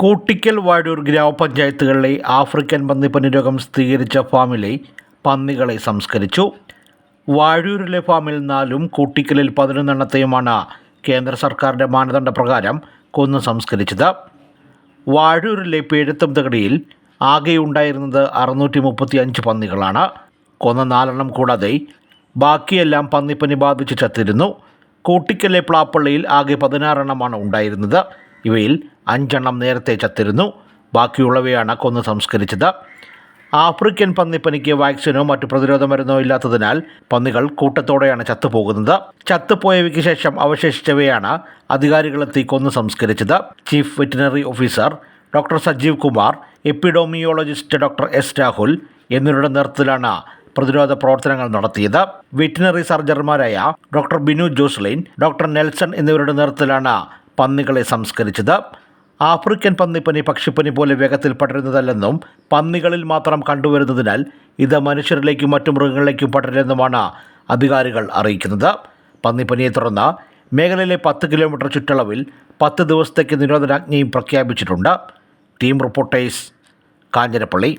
കൂട്ടിക്കൽ വാഴൂർ ഗ്രാമപഞ്ചായത്തുകളിലെ ആഫ്രിക്കൻ പന്നിപ്പനി രോഗം സ്ഥിരീകരിച്ച ഫാമിലെ പന്നികളെ സംസ്കരിച്ചു. വാഴൂരിലെ ഫാമിൽ നാലും കൂട്ടിക്കലിൽ പതിനൊന്നെണ്ണത്തെയുമാണ് കേന്ദ്ര സർക്കാരിന്റെ മാനദണ്ഡ പ്രകാരം കൊന്നു സംസ്കരിച്ചത്. വാഴൂരിലെ പേഴുത്തം തകടിയിൽ ആകെയുണ്ടായിരുന്നത് അറുന്നൂറ്റി മുപ്പത്തി അഞ്ച് പന്നികളാണ്. കൊന്ന നാലെണ്ണം കൂടാതെ ബാക്കിയെല്ലാം പന്നിപ്പനി ബാധിച്ച് ചത്തിരുന്നു. കൂട്ടിക്കലെ പ്ലാപ്പള്ളിയിൽ ആകെ പതിനാറെണ്ണമാണ് ഉണ്ടായിരുന്നത്. ഇവയിൽ അഞ്ചെണ്ണം നേരത്തെ ചത്തിരുന്നു. ബാക്കിയുള്ളവയാണ് കൊന്ന് സംസ്കരിച്ചത്. ആഫ്രിക്കൻ പന്നിപ്പനിക്ക് വാക്സിനോ മറ്റു പ്രതിരോധ മരുന്നോ ഇല്ലാത്തതിനാൽ പന്നികൾ കൂട്ടത്തോടെയാണ് ചത്തുപോകുന്നത്. ചത്തുപോയവയ്ക്ക് ശേഷം അവശേഷിച്ചവയാണ് അധികാരികളെത്തി കൊന്ന് സംസ്കരിച്ചത്. Chief veterinary officer doctor Sajeev Kumar epidemiologist doctor S Rahul എന്നിവരുടെ നേതൃത്വത്തിലാണ് പ്രതിരോധ പ്രവർത്തനങ്ങൾ നടത്തിയത്. വെറ്റിനറി സർജർമാരായ doctor Binu Joslin doctor Nelson എന്നിവരുടെ നേതൃത്വത്തിലാണ് പന്നികളെ സംസ്കരിച്ചത്. ആഫ്രിക്കൻ പന്നിപ്പനി പക്ഷിപ്പനി പോലെ വേഗത്തിൽ പടരുന്നതല്ലെന്നും പന്നികളിൽ മാത്രം കണ്ടുവരുന്നതിനാൽ ഇത് മനുഷ്യരിലേക്കും മറ്റു മൃഗങ്ങളിലേക്കും പടരുമെന്നുമാണ് അധികാരികൾ അറിയിക്കുന്നത്. പന്നിപ്പനിയെ തുടർന്ന് മേഖലയിലെ പത്ത് കിലോമീറ്റർ ചുറ്റളവിൽ പത്ത് ദിവസത്തേക്ക് നിരോധനാജ്ഞയും പ്രഖ്യാപിച്ചിട്ടുണ്ട്. Team reporters Kanjirappally.